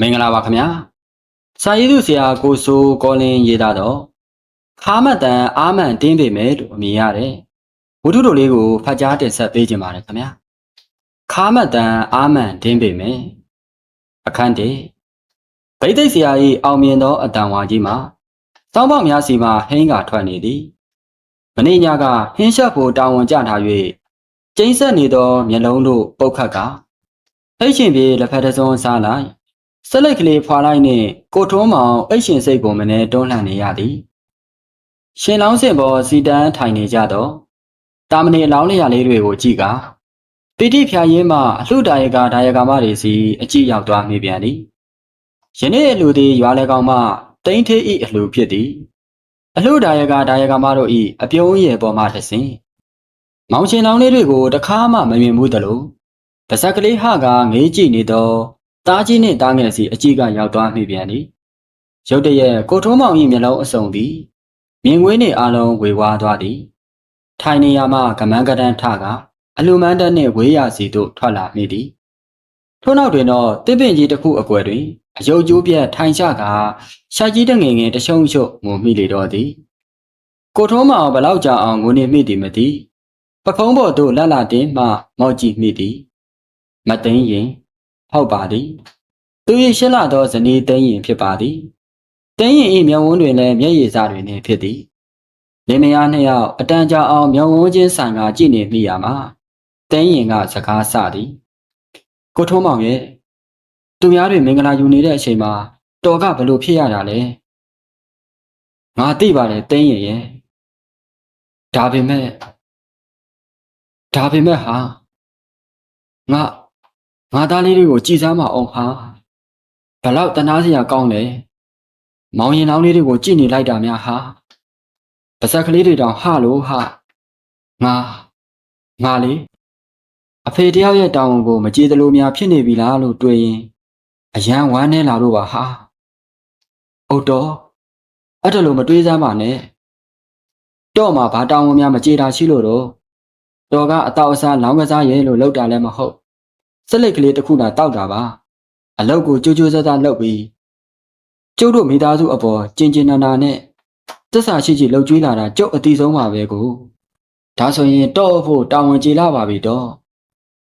မင်္ဂလာပါခင်ဗျာစာရေးသူဆရာကိုစိုးကောလင်းရေးသားတော့ခါမတ်တန်အာမန်တင်းပေမဲ့လို့အမည်ရတယ်ဝတ္ထုတို့လေးကိုဖတ်ကြားတင်ဆက်ပေးခြင်းပါတယ်ခင်ဗျာခါမတ်တန်အာမန်တင်းပေမဲ့အခန်းတေဗိသိက်ဆရာ၏အောင်မြင်သောအတန်ဝါကြီးမှာစောင်းပေါက်များစီမှဟင်းကထွက်နေသည်မနေ့ညကဟင်းချက်ဖို့တာဝန်ကျထား၍ကျင်းဆက်နေသောမျက်လုံးတို့ပုတ်ခတ်ကအိတ်ရှင်ပြေလက်ဖက်တစ်စုံစားလိုက် ဆက်လိုက်ကလေးဖွာလိုက်နှင့်ကိုထုံးမောင်အိတ်ရှင်စိတ်ကိုမနေတွန်းလှန်နေရသည်ရှင်လောင်းစင်ပေါ်စီတန်းထိုင်နေကြတော့တာမဏေအလောင်းလျာလေးတွေကိုကြည့်ကပိဋိဖြာရင်းမှအလှဒါယကဒါယကမတွေစီအကြည့်ရောက်သွားမိပြန်သည်ယနေ့အလှသည်ရွာလေကောင်မှတိန်းထေးဤအလှဖြစ်သည်အလှဒါယကဒါယကမတို့ဤအပြုံးရည်ပေါ်မှတစ်ဆင့်မောင်ရှင်လောင်းလေးတွေကိုတခါမှမမြင်ဘူးတလို့ပါဇက်ကလေးဟကငေးကြည့်နေတော့ တားကြီးနှင့်တားငယ်စီအကြည့်ကရောက်သွားမိပြန်သည်ရုတ်တရက်ကိုထုံးမောင်၏မျက်လုံးအစုံသည်မြင်ကွင်းနှင့်အလုံးဝေဝါးသွားသည်ထိုင်နေရမှကမန်းကတန်းထကအလူမန်းတက်နှင့်ဝေးရစီသို့ထွက်လာမိသည်ထို့နောက်တွင်တော့တစ်ပင်ကြီးတစ်ခုအကွယ်တွင်အယုတ်ကျိုးပြက်ထိုင်ချကာရှာကြီးတငယ်ငယ်တရှုံရှုပ်ငိုမိလေတော့သည်ကိုထုံးမောင်ဘလောက်ကြာအောင်ငိုနေမိသည်မသိပခုံးပေါ်သို့လက်လာတင်မှမောက်ကြည့်မိသည်မသိန်းရင် ဟုတ်ပါသည်သူ၏ရှင်းလာသောဇနီးသိန်းရင်ဖြစ်ပါသည်သိန်းရင်၏မျက်ဝန်းတွင်လည်းမျက်ရည်စတွင်လည်းဖြစ်သည်လင်မယားနှစ်ယောက်အတန်ကြာအောင်မျက်ဝန်းချင်းဆိုင်ကကြည့်နေမိရမှာသိန်းရင်ကစကားဆသည်ကိုထုံးမောင်ရဲ့သူများတွေမင်္ဂလာယူနေတဲ့အချိန်မှာတော်ကဘလို့ဖြစ်ရတာလဲငါသိပါတယ်သိန်းရင်ရဲ့ဒါပေမဲ့ဒါပေမဲ့ဟာငါ ငါသားလေးတွေကိုကြည်စားမအောင်ဟာဘလောက်တနာစရာကောင်းလဲမောင်ရင်လောင်းလေးတွေကိုကြည်နေလိုက်တာများဟာပါဇက်ကလေးတွေတောင်ဟလို့ဟာငါငါလေးအဖေတယောက်ရဲ့တောင်းဝန်ကိုမကြည်သလိုများဖြစ်နေပြီလားလို့တွေးရင်အယံဝမ်းနေလာတော့ပါဟာဟုတ်တော့အဲ့ဒါလိုမတွေးစမ်းပါနဲ့တော့မှဘာတောင်းဝန်များမကြည်တာရှိလို့တော့တော်ကအတော့အစားလောင်းကစားရဲလို့လောက်တာလည်းမဟုတ် စလိတ်ကလေးတစ်ခုသာတောက်တာပါအလောက်ကိုကြိုးကြိုးစားစားလုပ်ပြီးကျုပ်တို့မိသားစုအပေါ်ကျင်ကျင်နာနာနဲ့တစ္ဆာရှိရှိလှုပ်ကြွေးလာတာကျုပ်အတီဆုံးပါပဲကိုဒါဆိုရင်တော့ဖို့တာဝန်ကျေလာပါပြီတော့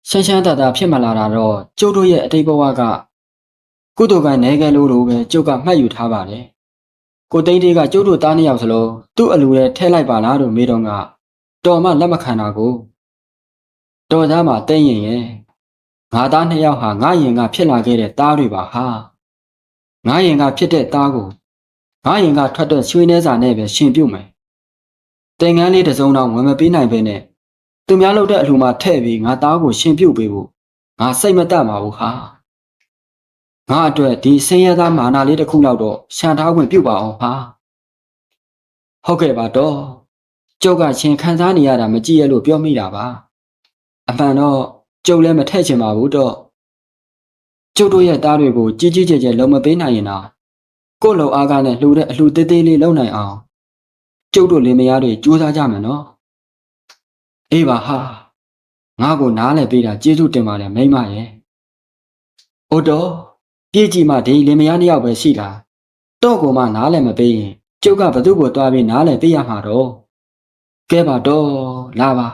ရှမ်းရှမ်းတတာဖြစ်မလာတာတော့ကျုပ်တို့ရဲ့အတိတ်ဘဝကကုသိုလ်ကနဲကဲလို့လို့ပဲကျုပ်ကမှတ်ယူထားပါတယ်ကိုတိန်တေးကကျုပ်တို့သားနှစ်ယောက်စလုံးသူ့အလူထဲထဲလိုက်ပါလားလို့မေးတော့ကတော်မှလက်မခံတာကိုတော်သားမှတိန်ရင်ရဲ့ ငါသားနှစ်ယောက်ဟာငါရင်ကဖြစ်လာခဲ့တဲ့သားတွေပါဟာငါရင်ကဖြစ်တဲ့သားကိုငါရင်ကထွက်တဲ့ရွှေနှဲစာနဲ့ပဲရှင်ပြုတ်မယ်တင်ငန်းလေးတစ်စုံတော့ဝင်မပေးနိုင်ပဲနဲ့သူများလုပ်တဲ့အလှူမှာထည့်ပြီးငါသားကိုရှင်ပြုတ်ပေးဖို့ငါစိတ်မတတ်ပါဘူးဟာငါအတွက်ဒီဆင်းရဲသားမာနာလေးတစ်ခုလောက်တော့ရှန်ထားခွင့်ပြုပါအောင်ဟာဟုတ်ကဲ့ပါတော့ကျုပ်ကရှင်ခံစားနေရတာမကြည့်ရလို့ပြောမိတာပါအမှန်တော့ ကျုပ်လည်းမထည့်ချင်ပါဘူးတော့ကျုပ်တို့ရဲ့သားတွေကိုကြီးကြီးကျယ်ကျယ်လုံမပေးနိုင်ရင်တော့ကို့လုံအားကနဲ့လှူတဲ့အလှူသေးသေးလေးလုံနိုင်အောင်ကျုပ်တို့လင်မယားတွေကြိုးစားကြမယ်နော်အေးပါဟာငါ့ကိုနားလည်ပေးတာကျေးဇူးတင်ပါတယ်မိမရဲ့အိုတော်ပြေးကြည့်မှဒီလင်မယားနှစ်ယောက်ပဲရှိတာတော့ကိုမှနားလည်မပေးရင်ကျုပ်ကဘသူ့ကိုတွားပြီးနားလည်ပေးရမှာတော့ကဲပါတော့လာပါ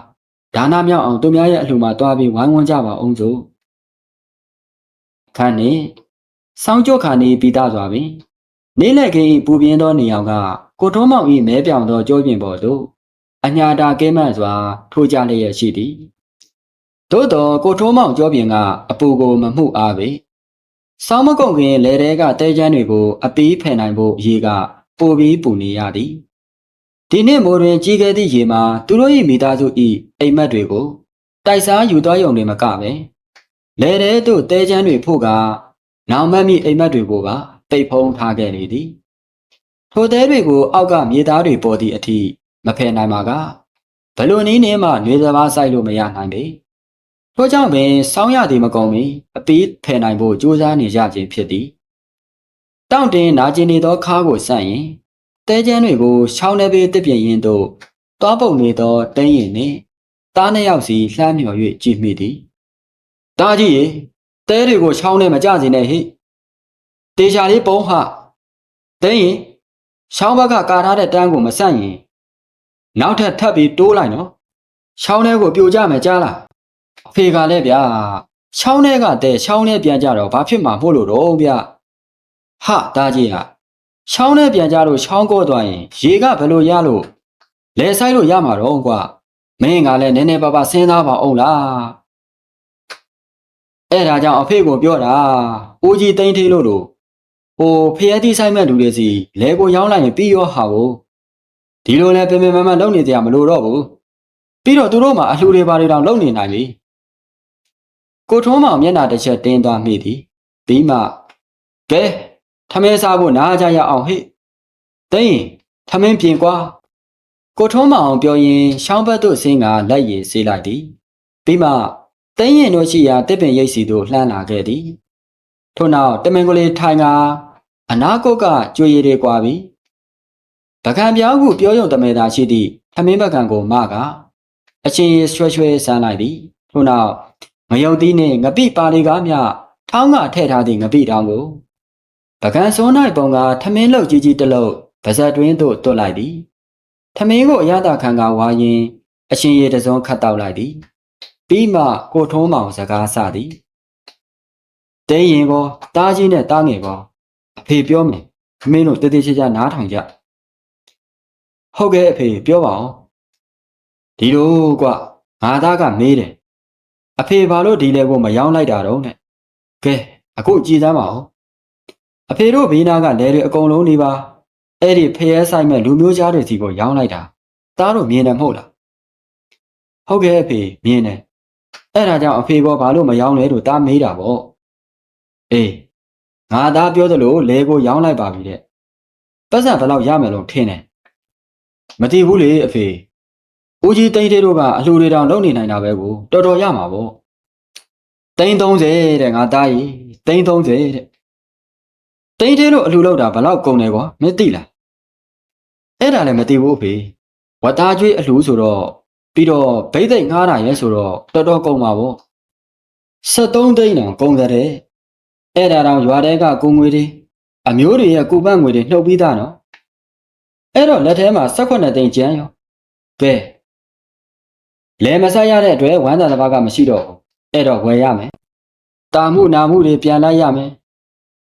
ဒါနမြောက်အောင်သူများရဲ့အလှူမှာတွားပြီးဝိုင်းဝန်းကြပါအောင်စို့ခန်းနေစောင်းကြော့ခါနေပြီးသားစွာပင်နေလက်ခင်းဤပူပြင်းသောနေအောင်ကကိုထုံးမောင်ဤမဲပြောင်သောကြောပြင်ပေါ်သို့အညာတာကဲမန့်စွာ ထိုးကြလျက်ရှိသည်သို့သောကိုထုံးမောင်ကြောပြင်ကအပူကိုမမှုအားပေစောင်းမကုတ်ခင်လေတဲကတဲချမ်းတွေကို အပီးဖယ်နိုင်ဖို့ရေကပိုပြီးပူနေရသည် ဒီနေ့မိုးတွင်ကြီးခဲ့သည့်ရေမှာသူတို့၏မိသားစု၏အိမ်မက်တွေကိုတိုက်စားယူသွားရုံနဲ့မကပဲလေတဲသို့တဲချမ်းတွေဖို့ကနောင်မတ်မိအိမ်မက်တွေကိုပါပိတ်ဖုံးထားခဲ့လေသည်ထိုတဲတွေကိုအောက်ကမြေသားတွေပေါ်သည့်အထိမဖယ်နိုင်ပါကဘလို့နည်းနည်းမှနှွေစဘာဆိုင်လို့မရနိုင်ပေထို့ကြောင့်ပင်စောင်းရသည်မကုန်မီအပီးဖယ်နိုင်ဖို့ကြိုးစားနေကြခြင်းဖြစ်သည်တောင့်တင်နာကျင်နေသောခါကိုဆန့်ရင် တဲကျန်းတွေကိုရှောင်းနေပေးတစ်ပြင်းရင်တို့တွားပုတ်နေသောတင်းရင်နှင့်သားနှစ်ယောက်စီလှမ်းမြော်၍ကြည့်မိသည်တားကြီးရေတဲတွေကိုရှောင်းနေမကြစေနဲ့ဟိတေချာလေးပုံးဟတင်းရင်ရှောင်းဘက်ကကာထားတဲ့တန်းကိုမဆန့်ရင်နောက်ထပ်ထပ်ပြီးတိုးလိုက်နော်ရှောင်းထဲကိုပြိုကြမယ်ကြားလားအဖေကလည်းဗျာရှောင်းထဲကတဲ့ရှောင်းထဲပြန်ကြတော့ဘာဖြစ်မှာမို့လို့တော့ဗျဟာတာကြီးဟာ ရှောင်းထဲပြန်ကြတော့ရှောင်းကော့သွားရင်ရေကဘယ်လိုရလို့လဲဆိုင်လို့ရမှာတော့ကွာမင်းကလည်းနည်းနည်းပါးပါးစဉ်းစားပါအောင်လားအဲ့ဒါကြောင့်အဖေကိုပြောတာဦးကြီးတိန်ထေးလို့လို့ဟိုဖျက်တိဆိုင်မဲ့လူတွေစီလဲကိုရောင်းလိုက်ရင်ပြီးရောဟာကိုဒီလိုလဲပင်ပင်မမလုံနေကြမလို့တော့ဘူးပြီးတော့သူတို့မှအလှူတွေပါတွေတောင်လုံနေနိုင်ပြီကိုထုံးမောင်မျက်နှာတစ်ချက်တင်းသွားမိသည်ပြီးမှကဲ ထမင်းစားဖို့နားကြရအောင်ဟိတိန်ထမင်းပြင်ကွာကိုထုံးမောင်ပြောရင်ရှောင်းဘက်သို့ဆင်းကလက်ရည်ဆေးလိုက်သည်ပြီးမှသိန်းရင်တို့ရှိရာတစ်ပင်ရိပ်စီသို့လှမ်းလာခဲ့သည်ထို့နောက်တမင်ကလေးထိုင်ကအနာကုတ်ကကြွေရည်တွေကွာပြီပကံပြောင်းခုပြောရုံတမဲသာရှိသည့်ထမင်းပကံကိုမကအချင်းရရွှဲရွှဲဆန်းလိုက်သည်ထို့နောက်ငရုတ်သီးနှင့်ငပိပါလီကားမြထောင်းကထည့်ထားသည့်ငပိတောင်းကို ပကံစုံ၌ပုံကထမင်းလုတ်ကြီးကြီးတစ်လုံးပါဇက်တွင်းသို့တွတ်လိုက်သည်ထမင်းကိုအရသာခံကဝါရင်အချင်းရည်တစ်စုံခတ်တောက်လိုက်သည်ပြီးမှကိုထုံးမောင်စကားဆသည်တဲရင်ကောတားကြီးနဲ့တားငယ်ကောအဖေပြောမယ်မင်းတို့တည်တည်ချာချာနားထောင်ကြဟုတ်ကဲ့အဖေပြောပါအောင်ဒီလိုကွငါသားကမေးတယ်အဖေဘာလို့ဒီလေကိုမယောင်းလိုက်တာတော့နဲ့ကဲအခုကြည်စမ်းပါအောင် အဖေတို့ဘေးနာကလဲတွေအကုန်လုံးနေပါအဲ့ဒီဖျဲဆိုင်မဲ့လူမျိုးသားတွေစီကိုယောင်းလိုက်တာသားတို့မြင်တယ်မဟုတ်လားဟုတ်ကဲ့အဖေမြင်တယ်အဲ့ဒါကြောင့်အဖေကဘာလို့မယောင်းလဲလို့တားမေးတာပေါ့အေးငါသားပြောသလိုလဲကိုယောင်းလိုက်ပါပြီတဲ့ပတ်စံဘယ်လောက်ရမယ်လို့ထင်တယ်မတည်ဘူးလေအဖေဦးကြီးတိန်သေးတို့ကအလှူတွေတောင်လုပ်နေနိုင်တာပဲကိုတော်တော်ရမှာပေါ့တိန်30တဲ့ငါသားကြီးတိန်30တဲ့ တိန်သေးတို့အလှူလုပ်တာဘယ်လောက်ကုန်တယ်ကွာမသိလားအဲ့ဒါလည်းမသိဘူးအဖေဝတ်သားကျွေးအလှူဆိုတော့ပြီးတော့ဘိတ်သိက်ငှားတာရဲဆိုတော့တော်တော်ကုန်ပါဗော73သိန်းတောင်ကုန်တဲ့အဲ့ဒါတောင်ရွာတဲကကိုငွေတွေအမျိုးတွေရဲ့ကိုပတ်ငွေတွေနှုတ်ပြီးသားနော်အဲ့တော့လက်ထဲမှာ18သိန်းကျန်ရောကဲလဲမဆက်ရတဲ့အတွက်ဝမ်းသာတစ်ပါးကမရှိတော့ဘူးအဲ့တော့ဝယ်ရမယ်တာမှုနာမှုတွေပြန်လိုက်ရမယ်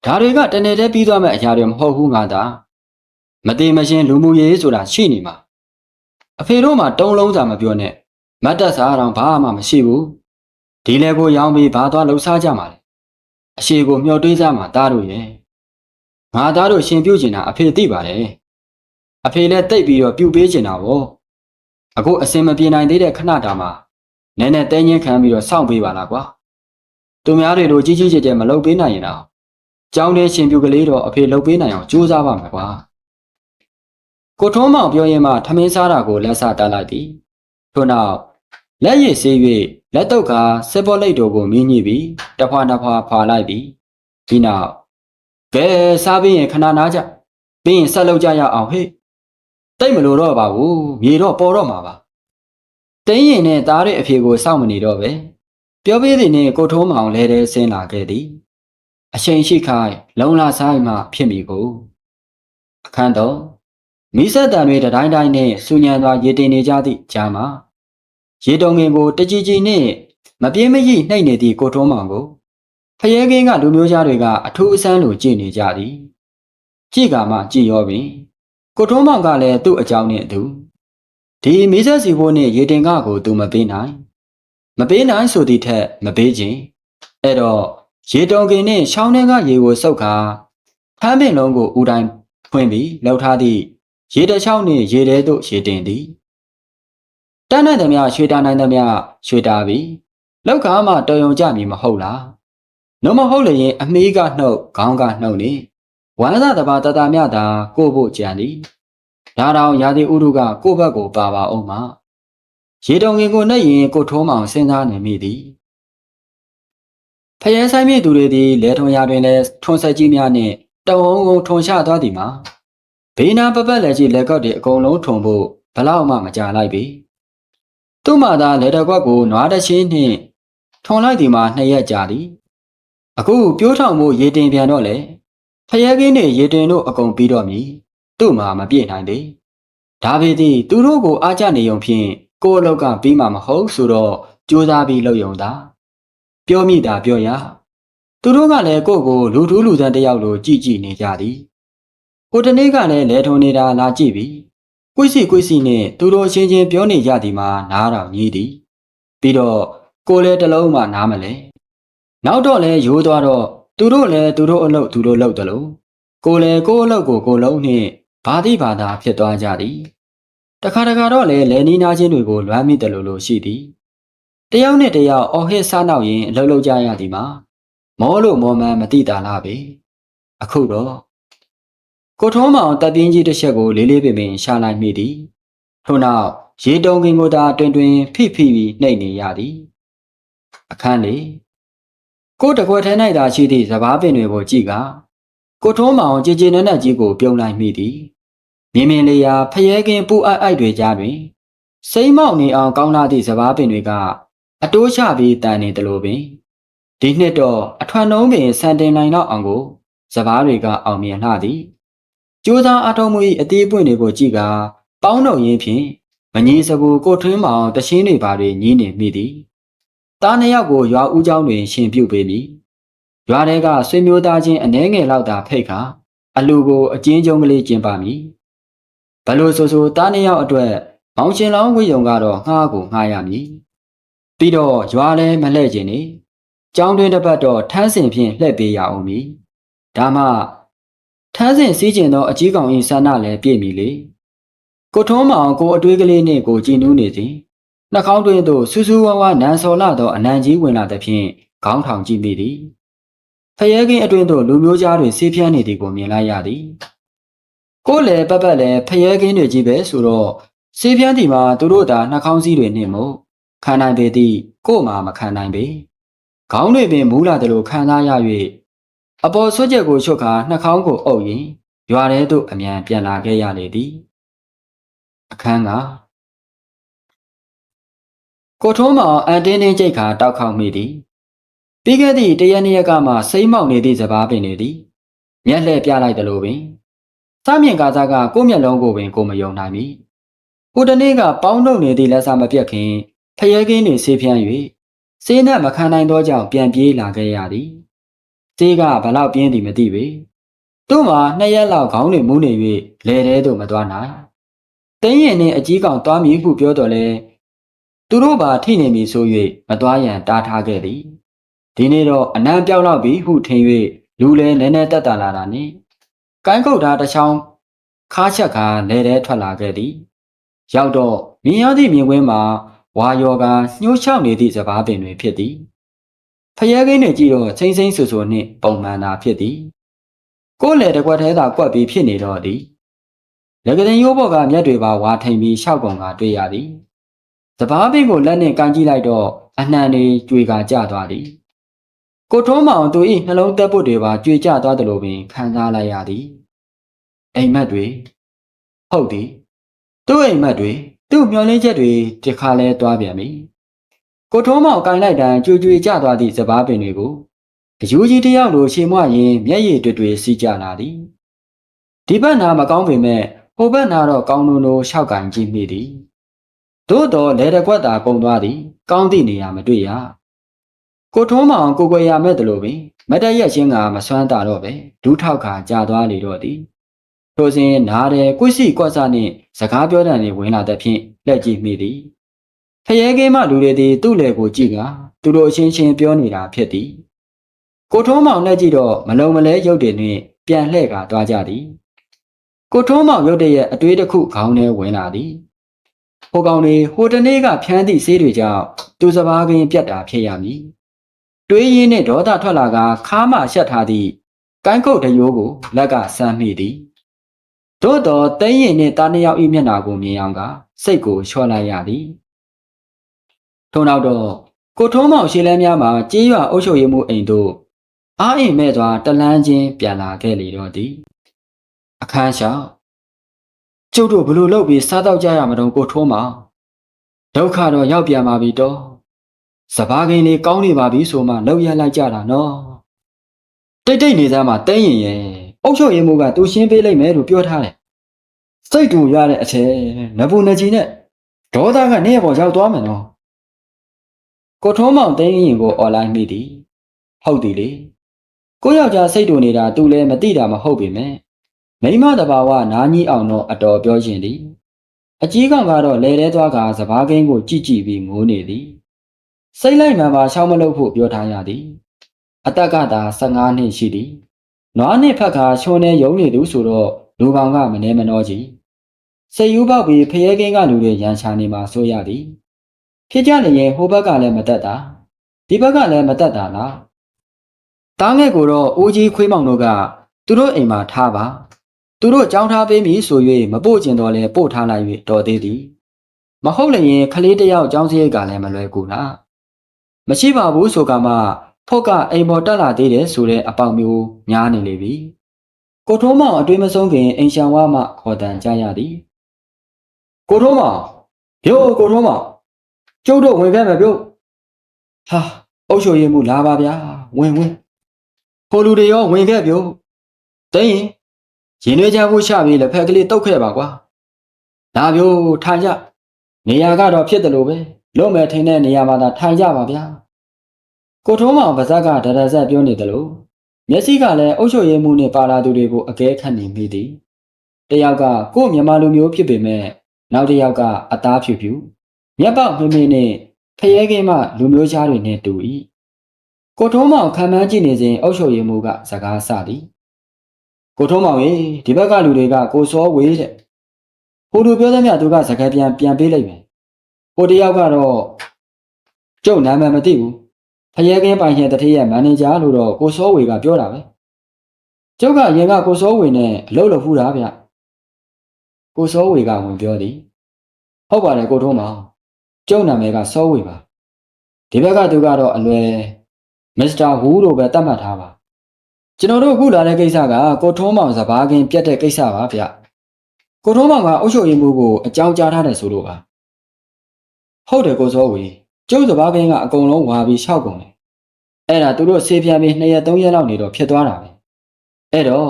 ဒါတွေကတနေ့တည်းပြီးသွားမဲ့အရာတွေမဟုတ်ဘူးငါသာမသေးမရှင်းလူမှုရေးဆိုတာရှိနေမှာအဖေတို့မှတုံးလုံးစာမပြောနဲ့မတ်တက်စာတော့ဘာမှမရှိဘူးဒီလေကိုရောင်းပြီးဘာသွားလှူစားကြမှာလဲအရှိကိုမျှော်တွေးကြမှာသားတို့ရဲ့ငါသားတို့ရှင်ပြုတ်ကျင်တာအဖေသိပါတယ်အဖေလည်းတိတ်ပြီးတော့ပြုတ်ပေးကျင်တာဗောအခုအစင်မပြေနိုင်သေးတဲ့ခဏတာမှာနည်းနည်းတဲငင်းခံပြီးတော့စောင့်ပေးပါလားကွာသူများတွေလိုကြီးကြီးကျယ်ကျယ်မလုပ်ပေးနိုင်ရင်တော့ ကြောင်းတဲ့ရှင်ပြုတ်ကလေးတော့အဖေလုပ်ပေးနိုင်အောင်ကြိုးစားပါမယ်ကွာကိုထုံးမောင်ပြောရင်မှထမင်းစားတာကိုလက်ဆတားလိုက်သည်ထို့နောက်လက်ရည်ဆေး၍လက်တော့ကစစ်ပေါ်လိတ်တို့ကိုမြင်းညှိပြီးတဖွာတဖွာဖွာလိုက်သည်ဒီနောက်ကဲစားပြီးရင်ခဏနားကြပြီးရင်ဆက်လုပ်ကြရအောင်ဟေ့တိတ်မလို့တော့ပါဘူးမြေတော့ပေါ်တော့မှာပါတင်းရင်နဲ့သားရဲ့အဖေကိုစောင့်မနေတော့ပဲပြောပေးသည်နဲ့ကိုထုံးမောင်လဲတဲ့ဆင်းလာခဲ့သည် အချိန်ရှိခိုင်လုံလာဆိုင်မှဖြစ်မိကိုအခန်းတော့မိဆက်တန်တွေတတိုင်းတိုင်းနဲ့စူညံစွာရေတင်နေကြသည့်ကြားမှာရေတုံငင်ကိုတကြီးကြီးနဲ့မပြေးမရိနှိပ်နေသည့်ကိုထုံးမောင်ကိုဖရဲကင်းကလူမျိုးသားတွေကအထူးအဆန်းလိုကြည့်နေကြသည်ကြည့်ကမှကြည့်ရောပင်ကိုထုံးမောင်ကလည်းသူ့အကြောင်းနဲ့အတူဒီမိဆက်စီဖို့နဲ့ရေတင်ကကိုသူမပေးနိုင် မပေးနိုင်ဆိုသည့်ထက်မပေးခြင်းအဲ့တော့ ရေတုံငင်နဲ့ရှောင်းထဲကရေကိုစုပ်ခါဖမ်းပင်လုံးကိုဦးတိုင်းဖွင့်ပြီးလှောက်ထားသည့်ရေတချောင်းနှင့်ရေထဲသို့ရေတင်သည်တန်းနိုင်သမျှရွှေတာနိုင်သမျှရွှေတာပြီလောက်ခါမှတော်ယုံကြမည်မဟုတ်လားနှမဟုတ်လျင်အမေးကနှုတ်ခေါင်းကနှုတ်နေဝမ်းသာတပါတတာမြတာကိုဖို့ကြံသည်ဒါတောင်ရာသီဥတုကကိုဘက်ကိုပါပါအောင်မရေတုံငင်ကိုနှက်ရင်ကိုထုံးမောင်စဉ်းစားနေမိသည် ဖယဲဆိုင်မြေသူတွေသည်လဲထုံရတွင်လဲထွန်ဆက်ကြီးများနှင့်တဝုံဝုံထွန်ချသွားသည်မှာဘေးနာပပတ်လက်ကြီးလက်ကောက်တွေအကုန်လုံးထုံဖို့ဘလောက်မှမကြလိုက်ပြီသူ့မှသာလက်တော်ကွက်ကိုနွားတချင်းနှင့်ထုံလိုက်သည်မှာနှစ်ရက်ကြာသည်အခုပြိုးထောင်မှုရေတင်ပြန်တော့လေဖယဲကင်းနဲ့ရေတင်တို့အကုန်ပြီးတော့မြည်သူ့မှာမပြည့်နိုင်သေးဒါပေသည်သူတို့ကိုအားကျနေုံဖြင့်ကိုယ်အလောက်ကပြီးမှမဟုတ်ဆိုတော့ကြိုးစားပြီးလုပ်ယုံသာ ပြောမိတာပြောရသူတို့ကလည်းကိုယ့်ကိုလူထူးလူသန်းတစ်ယောက်လိုကြည်ကြည်နေကြသည်ဟိုတနေ့ကလည်းလဲထုံနေတာလာကြည့်ပြီးကွိစီကွိစီနဲ့သူတို့အချင်းချင်းပြောနေကြသည်မှာနားတော်ကြီးသည်ပြီးတော့ကိုယ်လည်းတစ်လုံးမှနားမလဲနောက်တော့လည်းရိုးသွားတော့သူတို့လည်းသူတို့အလုပ်သူတို့လုပ်တယ်လို့ကိုယ်လည်းကိုယ့်အလုပ်ကိုကိုယ်လုံးနှင့်ဘာတိဘာသာဖြစ်သွားကြသည်တခါတခါတော့လည်းလဲနီးနာချင်းတွေကိုလွမ်းမိတယ်လို့လို့ရှိသည် တယောက်နဲ့တယောက်အော်ဟစ်စားနောက်ရင်အလုပ်လုပ်ကြရသည်မှာမောလို့မောမှန်းမတိတာလားပဲအခုတော့ကိုထုံးမောင်တပ်ပြင်းကြီးတစ်ချက်ကိုလေးလေးပင်ပင်ရှာလိုက်မိသည်ထို့နောက်ရေတုံကင်ကိုသာတွင်တွင်ဖိဖိပြီးနှိပ်နေရသည်အခန်းလေးကိုတကွက်ထဲ၌သာရှိသည့်စပားပင်တွေကိုကြည့်ကကိုထုံးမောင်ကြည်ကြည်နက်နက်ကြီးကိုပြုံးလိုက်မိသည်မြင်မြင်လေးရာဖျဲကင်းပူအိုက်အိုက်တွေကြားတွင်စိမ့်မောက်နေအောင်ကောင်းလာသည့်စပားပင်တွေက အတိုးချပြီးတန်နေတယ်လို့ပင်ဒီနှစ်တော့အထွန်နှုံးပင်စံတင်နိုင်တော့အောင်ကိုစပားတွေကအောင်မြင်လှသည်ကျိုးသားအထုံးမှု၏အသေးပွင့်တွေကိုကြည့်ကပေါင်းတော့ရင်းဖြင့်မငြီစကူကိုထွင်းမောင်တရှင်းတွေပါတွေညင်းနေမိသည်တားနှစ်ယောက်ကိုရွာဦးเจ้าတွင်ရှင်ပြုတ်ပေးပြီရွာထဲကဆွေမျိုးသားချင်းအနှဲငယ်လောက်သာဖိတ်ခါအလူကိုအကျဉ်းကျုံကလေးကျင်းပါမည်ဘလို့ဆိုဆိုတားနှစ်ယောက်အတွက်မောင်ရှင်လောင်းဝိယုံကတော့ငှားကိုငှားရမည် ပြီးတော့ရွာလည်းမလှဲ့ခြင်းနေကျောင်းတွင်တစ်ပတ်တော့ထန်းစင်ဖြင့်လှည့်ပေးရအောင်မည်ဒါမှထန်းစင်စီးကျင်သောအကြီးကောင်၏ဆန္ဒလည်းပြည့်မည်လေကိုထုံးမောင်ကိုအတွေးကလေးနှင့်ကိုကြည်နူးနေသည်နှာခေါင်းတွင်သို့ဆူဆူဝါးဝါနန်းစော်လာသောအနံကြီးဝင်လာသဖြင့်ခေါင်းထောင်ကြည့်မိသည်ဖယဲကင်းအတွင်သို့လူမျိုးကြားတွေဆေးဖြန်းနေသည်ကိုမြင်လိုက်ရသည်ကိုယ်လည်းပတ်ပတ်လည်းဖယဲကင်းတွေကြီးပဲဆိုတော့ဆေးဖြန်းသည်မှာသူတို့သာနှာခေါင်းစည်းတွေနှင့်မို့ ခံနိုင်ပေသည်ကို့မှာမခံနိုင်ပေခေါင်းတွေပင်မူးလာတယ်လို့ခံစားရ၍အပေါ်ဆွတ်ချက်ကိုချွတ်ခါနှာခေါင်းကိုအုပ်ရင်ရွာထဲသို့အမြန်ပြန်လာခဲ့ရလေသည်အခန်းကကိုထုံးမောင်အန်တင်းတင်းကြိတ်ခါတောက်ခေါက်မိသည်ပြီးခဲ့သည့်တရက်နှစ်ရက်ကမှစိမ့်မောက်နေသည့်စပားပင်တွေသည်မျက်လှည့်ပြလိုက်တယ်လို့ပင်စမြင့်ကားစားကကိုယ့်မျက်လုံးကိုပင်ကိုမယုံနိုင်မီဟိုတနေ့ကပေါင်းတုံနေသည့်လက်စားမပြတ်ခင် ဖယဲကင်းတွေဆေးဖြန်း၍ဆေးနဲ့မခံနိုင်သောကြောင့်ပြန်ပြေးလာခဲ့ရသည်ဆေးကဘလောက်ပြင်းသည်မသိပေသူ့မှာနှစ်ရက်လောက်ခေါင်းတွေမူးနေ၍လဲတဲသို့မသွားနိုင်တင်းရင်နှင့်အကြီးကောင်သွားမည်ဟုပြောတော်လဲသူတို့ပါထိနေမည်ဆို၍မသွားရန်တားထားခဲ့သည်ဒီနေ့တော့အနံပြောက်တော့ပြီဟုထင်၍လူလည်းနည်းနည်းတက်တာလာတာနှင့်ကိုင်းကုတ်သားတစ်ချောင်းခါချက်ခါလဲတဲထွက်လာခဲ့သည်ရောက်တော့မြင်ရသည့်မြင်ကွင်းမှာ ဝါယောကညှိုးချောက်နေသည့်စပားပင်တွေဖြစ်သည်ဖယဲကင်းတွေကြည့်တော့ချင်းချင်းဆူဆူနှင့်ပုံမှန်သာဖြစ်သည်ကိုယ်လေတကွက်သေးသာကွက်ပြီးဖြစ်နေတော့သည်လက်ကတင်ရိုးဘော်ကမျက်တွေပါဝါထိန်ပြီးရှောက်ကောင်ကတွေ့ရသည်စပားပင်ကိုလက်နှင့်ကန်ကြည့်လိုက်တော့အနှံတွေကြွေကကျသွားသည်ကိုထုံးမောင်သူ၏နှလုံးသက်ပုတ်တွေပါကြွေကျသွားတယ်လို့ပင်ခံစားလိုက်ရသည်အိမ်မက်တွေဟုတ်သည်သူ့အိမ်မက်တွေ သူ့မျောလင်းချက်တွေဒီခါလဲသွားပြန်ပြီကိုထုံးမောင်ကင်လိုက်တိုင်းကြွေကြွေကျသွားသည့်စပားပင်တွေကိုအယူကြီးတယောက်လိုရှေမွရင်မျက်ရည်တွေတွေစီးကြလာသည်ဒီဘက်နာမကောင်းပေမဲ့ဟိုဘက်နာတော့ကောင်းနိုးနိုးရှောက်ကင်ကြည့်မိသည်သို့တော်လဲတကွက်သာကုံသွားသည် ကောင်းသည့်နေရာမတွေ့ရကိုထုံးမောင်ကိုကွယ်ရမဲ့တလို့ပင်မတရက်ချင်းကမစွမ်းတာတော့ပဲဒူးထောက်ခါကြာသွားလေတော့သည် ထိုစဉ်နားတယ်ကွစီကွက်စားနှင့်စကားပြောတန်တွေဝင်လာတဲ့ဖြင့်လက်ကြည့်မိသည်ဖယဲကင်းမလူတွေသည်သူ့လေကိုကြည့်ကသူတို့အချင်းချင်းပြောနေတာဖြစ်သည်ကိုထုံးမောင်နဲ့ကြည့်တော့မလုံမလဲရုပ်တွေနှင့်ပြန်လှည့်ကာသွားကြသည်ကိုထုံးမောင်ရုပ်တရက်အတွေးတစ်ခုခေါင်းထဲဝင်လာသည်ဟိုကောင်တွေဟိုတနေ့ကဖျန်းသည့်ဆေးတွေကြောင့်သူစပားကင်းပြတ်တာဖြစ်ရမည်တွေးရင်းနှင့်ဒေါသထွက်လာကခါးမှရှက်ထားသည့်ကိုင်းကုတ်တရိုးကိုလက်ကဆမ်းမိသည် သို့တော်တိန်ရင်နှင့်တားနှစ်ယောက်၏မျက်နှာကိုမြင်အောင်ကစိတ်ကိုလျှော့လိုက်ရသည်ထို့နောက်တော့ကိုထုံးမောင်ရှေးလန်းများမှာကြေးရွာအုပ်ချုပ်ရေးမှုအိမ်သို့အားအိမ်မဲ့စွာတလန်းချင်းပြန်လာခဲ့လေတော့သည်အခန်းရှောင်းကျုပ်တို့ဘလို့လုပ်ပြီးစားတော့ကြရမတော့ကိုထုံးမောင်ဒုက္ခတော့ရောက်ပြန်ပါပြီတော့စပားကင်းလေးကောင်းနေပါပြီဆိုမှလောက်ရလိုက်ကြတာနော်တိတ်တိတ်နေသားမှာတဲရင်ရဲ့ အုတ်ချုပ်ရင်မူကသူရှင်းပေးလိုက်မယ်လို့ပြောထားတယ်စိတ်တူရတဲ့အချက်နဘူးနကြီးနဲ့ဒေါသကနေရပေါ်ရောက်သွားမယ်နော်ကိုထုံးမောင်တင်းရင်ကိုအွန်လိုင်းမိသည်ဟုတ်သည်လေကိုယောက်ျားစိတ်တူနေတာသူလည်းမသိတာမဟုတ်ပေမဲ့မိမတဘာဝနားကြီးအောင်တော့အတော်ပြောရှင်သည်အကြီးကောင်ကတော့လဲလဲသွားကစပားကင်းကိုကြည့်ကြည့်ပြီးငိုးနေသည်စိတ်လိုက်မှန်ပါရှောင်းမလို့ဖို့ပြောထားရသည်အသက်ကသာ15နှစ်ရှိသည် နွားနှစ်ဖက်ကချွန်နေရုံနေသူဆိုတော့လူကောင်ကမနေမနှောကြီးစိတ်ယူပေါက်ပြီးဖျဲကင်းကလူတွေရန်ချာနေမှာဆိုရသည်ဖြစ်ကြလျင်ဟိုဘက်ကလည်းမတက်တာဒီဘက်ကလည်းမတက်တာလားတားငယ်ကိုတော့အိုးကြီးခွေးမောင်တို့ကသူတို့အိမ်မှာထားပါသူတို့ကြောင်းထားပေးမည်ဆို၍မပို့ကျင်တော့လဲပို့ထားလိုက်၍တော်သေးသည်မဟုတ်လျင်ခလေးတစ်ယောက်ကြောင်းစရိတ်ကလည်းမလွယ်ကူလားမရှိပါဘူးဆိုကမှ ဖော့ကအိမ်ပေါ်တက်လာသေးတယ်ဆိုတဲ့အပေါက်မျိုးများနေလေပြီကိုထုံးမောင်အတွင်းမဆုံးခင်အိမ်ရှောင်ဝါမှခေါ်တန်ကြရသည်ကိုထုံးမောင်ဗျို့ကိုထုံးမောင်ကျုပ်တို့ဝင်ခဲ့မယ်ဗျို့ဟာအုတ်ချိုရည်မှုလာပါဗျာဝင်ဝင်ဟိုလူတွေရောဝင်ခဲ့ဗျို့တိန်ရင်ရွေးချဖို့ချပြီးလက်ဖက်ကလေးတုတ်ခဲ့ပါကွာဒါဗျို့ထိုင်ကြနေရာကတော့ဖြစ်တယ်လို့ပဲလွတ်မဲ့ထင်းတဲ့နေရာမှာသာထိုင်ကြပါဗျာ ကိုထုံးမောင်ပါဇက်ကဒါဒါဆက်ပြောနေတယ်လို့မျက်စိကလည်းအုတ်ချုပ်ရည်မှုနဲ့ပါလာသူတွေကိုအကဲခတ်နေမိသည်တယောက်ကကို့မြန်မာလူမျိုးဖြစ်ပေမဲ့နောက်တစ်ယောက်ကအသားဖြူဖြူမျက်ပေါက်မင်းမင်းနဲ့ဖယဲကင်းမှလူမျိုးသားတွေနဲ့တူ၏ကိုထုံးမောင်ခံမှန်းကြည့်နေစဉ်အုတ်ချုပ်ရည်မှုကစကားဆသည်ကိုထုံးမောင်ရေဒီဘက်ကလူတွေကကိုစောဝေးတဲ့ဟိုလူပြောသမျှသူကစကားပြန်ပြန်ပေးလိုက်မယ်ဟိုတယောက်ကတော့ကျုပ်နာမည်မသိဘူး ဖရဲကင်းပိုင်ရှင်တတိယမန်နေဂျာလို့တော့ကိုစောဝေကပြောတာပဲကျုပ်ကရင်ကကိုစောဝေနဲ့အလုပ်လုပ်ဖူးတာဗျကိုစောဝေကဝင်ပြောသည်ဟုတ်ပါတယ်ကိုထုံးမောင်ကျုပ်နာမည်ကစောဝေပါဒီဘက်ကသူကတော့အလွယ်မစ္စတာဝူလို့ပဲသတ်မှတ်ထားပါကျွန်တော်တို့အခုလာတဲ့ကိစ္စကကိုထုံးမောင်စဘာကင်းပြတ်တဲ့ကိစ္စပါဗျကိုထုံးမောင်ကအုပ်ချုပ်ရေးမှုကိုအကြောင်းကြားထားတယ်ဆိုလို့ပါဟုတ်တယ်ကိုစောဝေ ကျုပ်စဘာကင်းကအကုန်လုံးဝါပြီးရှောက်ကုန်တယ်။အဲ့ဒါသူတို့ဆေးဖြန်းပြီး2ရက်3ရက်လောက်နေတော့ဖြစ်သွားတာပဲ။အဲ့တော့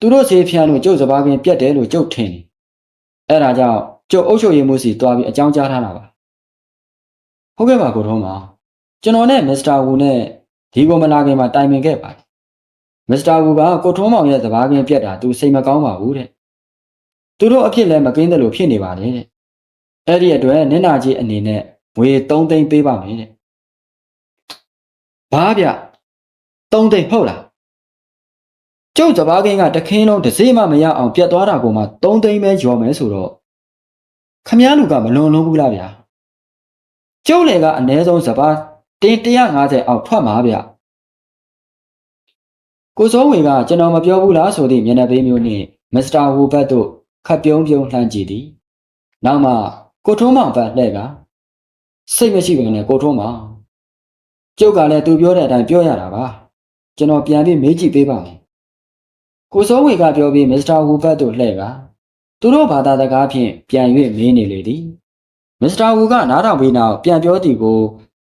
သူတို့ဆေးဖြန်းလို့ကျုပ်စဘာကင်းပြတ်တယ်လို့ကျုပ်ထင်တယ်။အဲ့ဒါကြောင့်ကျုပ်အုပ်ချုပ်ရေးမှုစီတွားပြီးအကြောင်းကြားထားတာပါ။ဟုတ်ကဲ့ပါကိုထုံးပါ။ကျွန်တော်နဲ့မစ္စတာဝူနဲ့ဒီကိုမလာခင်မှာတိုင်ပင်ခဲ့ပါတယ်။မစ္စတာဝူကကိုထုံးမောင်ရဲ့စဘာကင်းပြတ်တာသူစိတ်မကောင်းပါဘူးတဲ့။သူတို့အဖြစ်လည်းမကင်းတယ်လို့ဖြစ်နေပါတယ်တဲ့။အဲ့ဒီအတွက်နင့်နာကြီးအနေနဲ့ ငွေ3သိန်းပေးပါမယ်တဲ့။ဘာဗျ3သိန်းဟုတ်လား။ကျုပ်စဘာကင်းကတခင်းလုံးတစ်စိမှမရအောင်ပြတ်သွားတာကိုမှ3သိန်းပဲကျော်မယ်ဆိုတော့ခမည်းလူကမလွန်လုံးဘူးလားဗျာ။ကျုပ်လည်းကအနည်းဆုံးစဘာတင်း150အောက်ထွက်မှာဗျ။ကိုစိုးဝင်ကကျွန်တော်မပြောဘူးလားဆိုသည့်မျက်နှာပေးမျိုးနဲ့မစ္စတာဝူဘတ်တို့ခပ်ပြုံးပြုံးလှမ်းကြည့်သည်။နောက်မှကိုထုံးမောင်ဘတ်လှဲ့က စိတ်မရှိဘဲနဲ့ကိုထုံးမောင်ကျုပ်ကလည်းသူပြောတဲ့အတိုင်းပြောရတာပါကျွန်တော်ပြန်ပြီးမေးကြည့်ပေးပါမယ်ကိုစောဝေကပြောပြီးမစ္စတာဝူဘတ်တို့လှည့်ကသူတို့ဘာသာစကားဖြင့်ပြန်၍မေးနေလေသည်မစ္စတာဝူကနားထောင်ပြီးနောက်ပြန်ပြောသည်ကို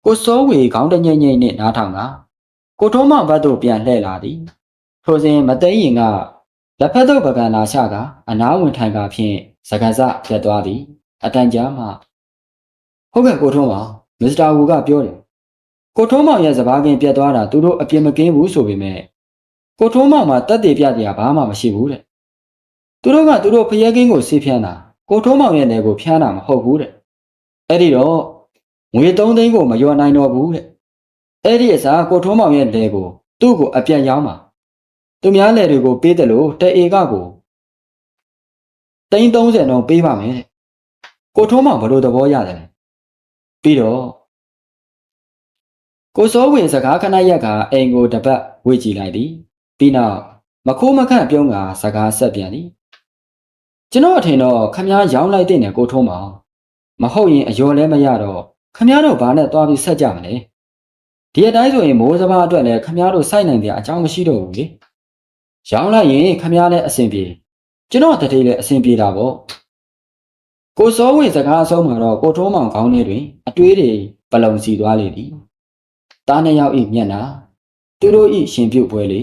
ကိုစောဝေခေါင်းတညိမ့်ညိမ့်နဲ့နားထောင်ကကိုထုံးမောင်ဘတ်တို့ပြန်လှည့်လာသည်ထိုစဉ်မသိရင်ကလက်ဖက်တို့ပကံလာချကအနားဝင်ထိုင်ကဖြင့်စကားစပြတ်သွားသည်အတန်ကြာမှ ဟုတ်ကဲ့ကိုထုံးပါမစ္စတာဝူကပြောတယ်ကိုထုံးမောင်ရဲ့စပားကင်းပြတ်သွားတာသူတို့အပြစ်မကင်းဘူးဆိုပေမဲ့ကိုထုံးမောင်မှာတက်တည်ပြတရားဘာမှမရှိဘူးတဲ့သူတို့ကသူတို့ဖျဲကင်းကိုဆေးဖြန်းတာကိုထုံးမောင်ရဲ့နယ်ကိုဖြန်းတာမဟုတ်ဘူးတဲ့အဲ့ဒီတော့ငွေ3သိန်းကိုမလျော်နိုင်တော့ဘူးတဲ့အဲ့ဒီအစားကိုထုံးမောင်ရဲ့နယ်ကိုသူ့ကိုအပြတ်ရောင်းပါသူများနယ်တွေကိုပေးတယ်လို့တအေကကိုသိန်း30တော့ပေးပါမယ်တဲ့ကိုထုံးမောင်ဘယ်လိုသဘောရတယ်လဲ ပြီးတော့ကိုစောဝင်စကားခဏရက်ကအိမ်ကိုတပတ်ဝေ့ကြည့်လိုက်သည်ပြီးနောက်မခိုးမခန့်ပြုံးကစကားဆက်ပြန်သည်ကျွန်တော်အထင်တော့ခမားရောင်းလိုက်တဲ့နဲ့ကိုထုံးပါမဟုတ်ရင်အယောလဲမရတော့ခမားတို့ဘာနဲ့သွားပြီးဆက်ကြမလဲဒီအတိုင်းဆိုရင်မိုးစဘာအတွက်လည်းခမားတို့စိုက်နိုင်တဲ့အကြောင်းမရှိတော့ဘူးလေရောင်းလိုက်ရင်ခမားလည်းအဆင်ပြေကျွန်တော်တတိလည်းအဆင်ပြေတာပေါ့ ကိုစောဝင်စကားအဆုံးမှာတော့ကိုထုံးမောင်ခေါင်းထဲတွင်အတွေးတွေပလုံစီသွားလေသည်တားနှစ်ယောက်ဤမျက်နှာသူတို့ဤရှင်ပြုတ်ပွဲလေ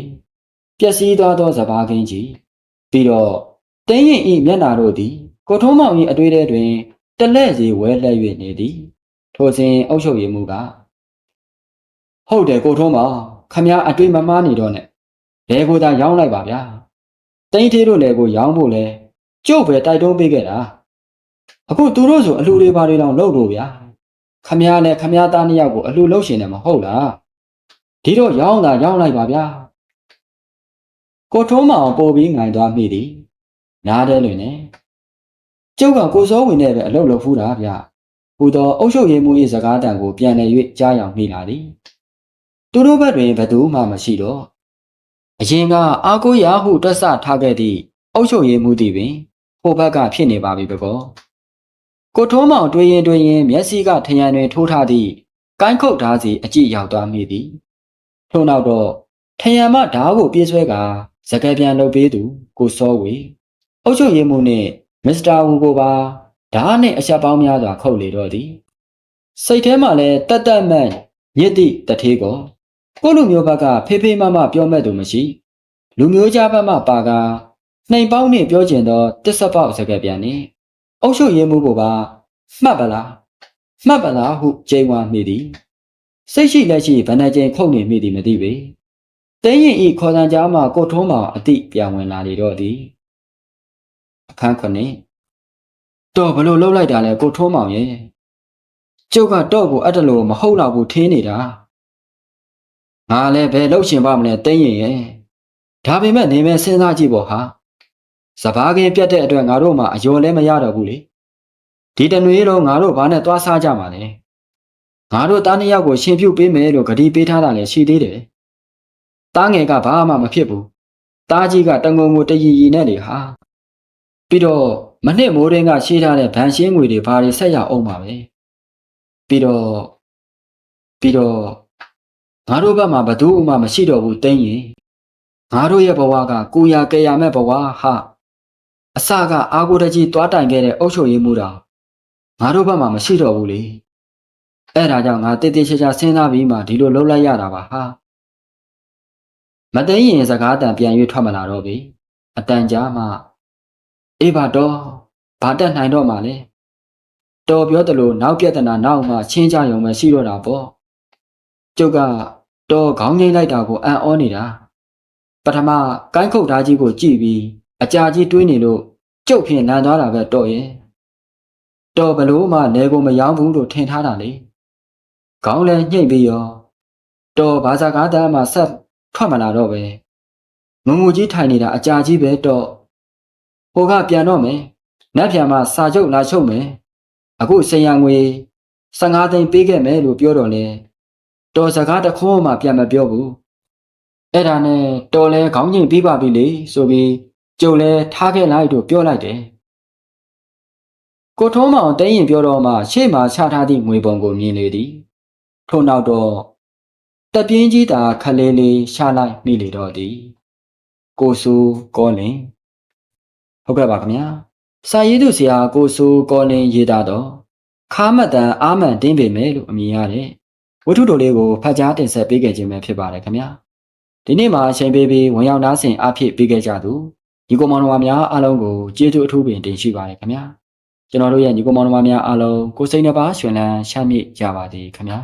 ပျက်စီးသွားသောစပားကင်းကြီးပြီးတော့တင်းရင်ဤမျက်နာတို့သည်ကိုထုံးမောင်၏အတွေ့အထဲတွင်တလဲ့စီဝဲလှည့်၍နေသည် ထိုစဉ်အုပ်ချုပ်ရေးမှူးကဟုတ်တယ်ကိုထုံးမောင်ခမည်းအတွေ့မမားနေတော့နဲ့လဲကိုသာရောင်းလိုက်ပါဗျာတင်းသေးတို့လည်းကိုရောင်းဖို့လဲကျုပ်ပဲတိုက်တွန်းပေးခဲ့တာ အခုသူတို့ဆိုအလှူတွေပါတွေတော့လုပ်လို့ဗျာခမည်းနဲ့ခမည်းသားနှစ်ယောက်ကိုအလှူလုပ်ရှင်တယ်မဟုတ်လားဒီတော့ရောင်းတာရောင်းလိုက်ပါဗျာကိုထုံးမအောင်ပို့ပြီးငိုင်သွားမိသည်နားတယ်လွင်နဲ့ကျုပ်ကကိုစောဝင်နဲ့ပဲအလုပ်လုပ်ဖူးတာဗျဟူသောအုပ်ချုပ်ရေးမှူး၏စကားတန်ကိုပြန်လည်၍ကြားရောက်မိလာသည်သူတို့ဘက်တွင်ဘသူမှမရှိတော့အရင်ကအာကိုရာဟုတွက်ဆထားခဲ့သည့်အုပ်ချုပ်ရေးမှူးသည်ပင်ဟိုဘက်ကဖြစ်နေပါပြီပကော ကိုထုံးမောင်တွေးရင်တွေးရင်မျက်စိကထရံတွင်ထိုးထားသည့်ကိုင်းခုတ်ဓားစီအကြည့်ရောက်သွားမိသည်ထို့နောက်တော့ထယံမဓားကိုပြေးဆွဲကစကယ်ပြန်လုပ်ပေးသူကိုစောဝေအုတ်ချုပ်ရည်မှုနှင့်မစ္စတာဝူကိုပါဓားနှင့်အချက်ပေါင်းများစွာခုတ်လေတော့သည်စိတ်ထဲမှာလည်းတတ်တတ်မှန်ညစ်သည့်တထေးကောကိုလူမျိုးဘက်ကဖေးဖေးမမပြောမဲ့သူမရှိ လူမျိုးကြားဘက်မှပါကနှိမ်ပေါင်းနှင့်ပြောကျင်သောတစ္ဆပေါက်စကယ်ပြန်နှင့် အုတ်ချုပ်ရည်မှုကိုပါမှတ်ပလားမှတ်ပလားဟုကြိမ်ဝါမိသည်စိတ်ရှိလက်ရှိဗန္ဒကျင်ခုတ်နေမိသည်မသိပေတင်းရင်ဤခေါ်တန်ကြားမှာကိုထုံးမောင်အတိပြန်ဝင်လာလေတော့သည်အခန်းခုနှစ်တော့ဘလို့လှုပ်လိုက်တာလဲကိုထုံးမောင်ရဲ့ကျုပ်ကတော့ကိုအဲ့တလို့မဟုတ်တော့ဘူးထင်းနေတာငါလည်းဘယ်လှုပ်ရှင်ပါမလဲတင်းရင်ရဲ့ဒါပေမဲ့နေမဲ့စဉ်းစားကြည့်ပေါ့ဟာ စပားကင်းပြတ်တဲ့အတွက်ငါတို့မှအယောလဲမရတော့ဘူးလေဒီတနွေလုံးငါတို့ဘာနဲ့သွားစားကြမှာလဲငါတို့သားနှစ်ယောက်ကိုရှင်ပြုတ်ပေးမယ်လို့ဂတိပေးထားတာလည်းရှိသေးတယ်တားငယ်ကဘာမှမဖြစ်ဘူး။တားကြီးကတငုံငုံတရီရီနဲ့လေဟာ။ပြီးတော့မနှစ်မိုးရင်းကရှေးထားတဲ့ဗန်ရှင်းငွေတွေဘာတွေဆက်ရအောင်ပါပဲ။ပြီးတော့ပြီးတော့ငါတို့ဘက်မှာဘသူမှမရှိတော့ဘူးတင်းရင်ငါတို့ရဲ့ဘဝကကိုရကရမဲ့ဘဝဟာ အစကအာကိုတကြီးတွားတိုင်ခဲ့တဲ့အုတ်ချုပ်ရည်မှုတာငါတို့ဘက်မှာမရှိတော့ဘူးလေ။အဲ့ဒါကြောင့်ငါတိတ်တိတ်ချာချာစဉ်းစားပြီးမှဒီလိုလှုပ်လိုက်ရတာပါဟာ။မသိရင်စကားတန်ပြန်၍ထွက်မလာတော့ပြီအတန်ကြားမှအေးပါတော့ဘာတက်နိုင်တော့မှလဲတော်ပြောသလိုနောက်ပြဿနာနောက်မှချင်းကြရုံပဲရှိတော့တာပေါ့ကျုပ်ကတော်ခေါင်းငိမ့်လိုက်တာကိုအံ့ဩနေတာပထမကိုင်းခုတ်ဓာကြီးကိုကြည့်ပြီး အကြာကြီးတွေးနေလို့ကျုပ်ဖြင့်လန်သွားတာပဲတော့ရဲ့တော်ဘလို့မှလဲကိုမရောဘူးလို့ထင်ထားတာလေခေါင်းလည်းညှိ့ပြီးရောတော်ဘာသာကားတမ်းမှဆက်ထွက်မလာတော့ပဲငုံငူကြီးထိုင်နေတာအကြာကြီးပဲတော့ဟိုကပြန်တော့မယ်နတ်ပြန်မှာစာချုပ်လာချုပ်မယ်အခုစရံငွေ15သိန်းပေးခဲ့မယ်လို့ပြောတော့လေတော်စကားတစ်ခုမှပြန်မပြောဘူးအဲ့ဒါနဲ့တော်လဲခေါင်းညိတ်ပြီးပါပြီလေဆိုပြီး ကျုပ်လဲထားခဲ့လိုက်လို့ပြောလိုက်တယ်ကိုထုံးမောင်တင်းရင်ပြောတော့မှရှေ့မှာချထားသည့်ငွေပုံကိုမြင်လေသည်ထို့နောက်တော့တပြင်းကြီးသာခလေးလေးရှာလိုက်မိလေတော့သည်ကိုဆူကောလင်ဟုတ်ကဲ့ပါခင်ဗျာစာရေးသူဆရာကိုဆူကောလင်ရေးသားတော့ခါမတန်အာမန်တင်းပေမယ်လို့အမည်ရတဲ့ဝတ္ထုတော်လေးကိုဖတ်ကြားတင်ဆက်ပေးခဲ့ခြင်းပဲဖြစ်ပါတယ်ခင်ဗျာဒီနေ့မှာအချိန်ပေးပြီးဝင်ရောက်နားဆင်အားဖြည့်ပေးခဲ့ကြသူ ညီကောင်မောင်နှမများအားလုံးကိုကျေးဇူးအထူးပင်တင်ရှိပါတယ်ခင်ဗျာကျွန်တော်တို့ရဲ့ညီကောင်မောင်နှမများအားလုံးကိုစိတ်နှပါရွှင်လန်းချမ်းမြေ့ကြပါသည်ခင်ဗျာ